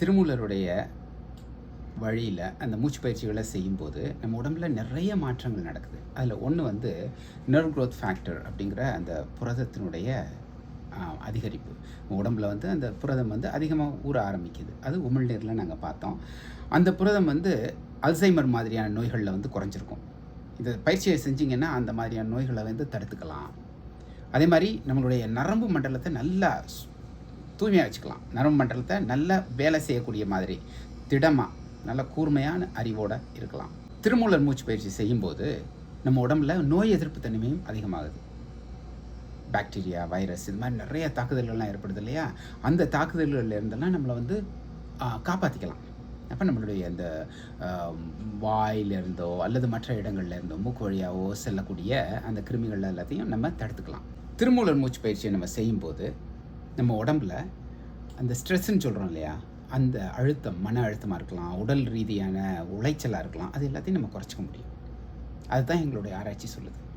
திருமூலருடைய வழியில் அந்த மூச்சு பயிற்சிகளை செய்யும்போது நம்ம உடம்புல நிறைய மாற்றங்கள் நடக்குது. அதில் ஒன்று வந்து நர்வ் க்ரோத் ஃபேக்டர் அப்படிங்கிற அந்த புரதத்தினுடைய அதிகரிப்பு. உடம்புல வந்து அந்த புரதம் வந்து அதிகமாக ஊற ஆரம்பிக்குது. அது உமிழ்நீரில் நாங்கள் பார்த்தோம். அந்த புரதம் வந்து அல்சைமர் மாதிரியான நோய்களில் வந்து குறைஞ்சிருக்கும். இந்த பயிற்சியை செஞ்சிங்கன்னா அந்த மாதிரியான நோய்களை வந்து தடுத்துக்கலாம். அதே மாதிரி நம்மளுடைய நரம்பு மண்டலத்தை நல்லா தூய்மையாக வச்சுக்கலாம். நரம்பு மண்டலத்தை நல்லா வேலை செய்யக்கூடிய மாதிரி திடமாக நல்ல கூர்மையான அறிவோடு இருக்கலாம். திருமூலர் மூச்சு பயிற்சி செய்யும்போது நம்ம உடம்புல நோய் எதிர்ப்பு தன்மையும் அதிகமாகுது. பாக்டீரியா வைரஸ் இது மாதிரி நிறைய தாக்குதல்கள்லாம் ஏற்படுது இல்லையா? அந்த தாக்குதல்கள் இருந்தெல்லாம் நம்மளை வந்து காப்பாற்றிக்கலாம் அப்போ நம்மளுடைய அந்த வாயிலிருந்தோ அல்லது மற்ற இடங்கள்ல இருந்தோ மூக்கு வழியாவோ செல்லக்கூடிய அந்த கிருமிகள் எல்லாத்தையும் நம்ம தடுத்துக்கலாம். திருமூலர் மூச்சு பயிற்சியை நம்ம செய்யும்போது நம்ம உடம்புல அந்த ஸ்ட்ரெஸ்ன்னு சொல்கிறோம் இல்லையா? அந்த அழுத்தம் மன அழுத்தமாக இருக்கலாம் உடல் ரீதியான உளைச்சலாக இருக்கலாம் அது எல்லாத்தையும் நம்ம குறைச்சிக்க முடியும். அதுதான் எங்களுடைய ஆராய்ச்சி சொல்லுது.